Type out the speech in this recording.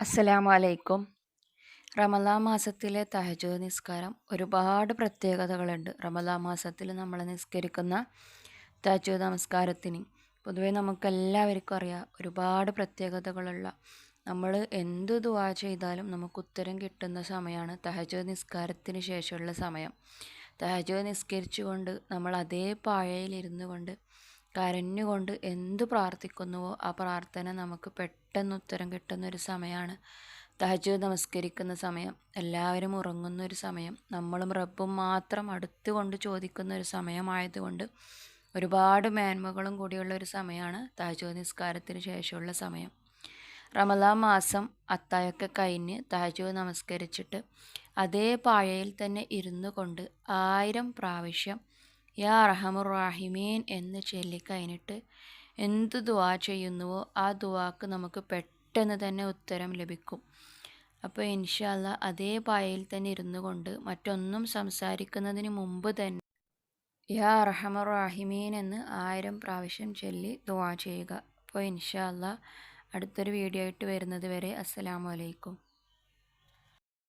അസ്സലാമു അലൈക്കും റമലാ മാസത്തിലെ തഹജുദ് നിസ്കാരം ഒരുപാട് പ്രത്യേകതകളുണ്ട്. റമലാ മാസത്തിൽ നമ്മൾ നിസ്കരിക്കുന്ന തഹജുദ് നമസ്കാരത്തിന്. പൊതുവേ നമുക്കെല്ലാവർക്കും അറിയാം ഒരുപാട് പ്രത്യേകതകളുള്ള നമ്മൾ എന്ത് ദുവാ ചെയ്താലും നമുക്ക് ഉത്തരം കിട്ടുന്ന സമയമാണ് തഹജുദ് നിസ്കാരത്തിന് ശേഷമുള്ള സമയം. തഹജുദ് നിസ്കരിച്ചുകൊണ്ട് നമ്മൾ അതേ പാഴയിലിരുന്നു കൊണ്ട് കരഞ്ഞുകൊണ്ട് എന്തു പ്രാർത്ഥിക്കുന്നുവോ ആ പ്രാർത്ഥന നമുക്ക് പെട്ടെന്ന് ഉത്തരം കിട്ടുന്ന ഒരു സമയമാണ്. തഹജു നമസ്കരിക്കുന്ന സമയം എല്ലാവരും ഉറങ്ങുന്ന ഒരു സമയം നമ്മളും റബ്ബും മാത്രം അടുത്തുകൊണ്ട് ചോദിക്കുന്ന ഒരു സമയമായതുകൊണ്ട് ഒരുപാട് മേന്മകളും കൂടിയുള്ള ഒരു സമയമാണ് തഹജു നിസ്കാരത്തിന് ശേഷമുള്ള സമയം. റമദാ മാസം അത്തായൊക്കെ കഴിഞ്ഞ് തഹജു നമസ്കരിച്ചിട്ട് അതേ പായയിൽ തന്നെ ഇരുന്നു കൊണ്ട് ആയിരം പ്രാവശ്യം യാ റഹമുറാഹിമീൻ എന്ന് ചൊല്ലിക്കഴിഞ്ഞിട്ട് എന്ത് ദുവാ ചെയ്യുന്നുവോ ആ ദുവാക്ക് നമുക്ക് പെട്ടെന്ന് തന്നെ ഉത്തരം ലഭിക്കും. അപ്പോൾ ഇൻഷാല്ല അതേ പായയിൽ തന്നെ ഇരുന്നു കൊണ്ട് മറ്റൊന്നും സംസാരിക്കുന്നതിന് മുമ്പ് തന്നെ യാ റഹമുറാഹിമീൻ എന്ന് ആയിരം പ്രാവശ്യം ചൊല്ലി ദുവാ ചെയ്യുക. അപ്പോൾ ഇൻഷാല്ല അടുത്തൊരു വീഡിയോ ആയിട്ട് വരുന്നത് വരെ അസ്സലാമു അലൈക്കും.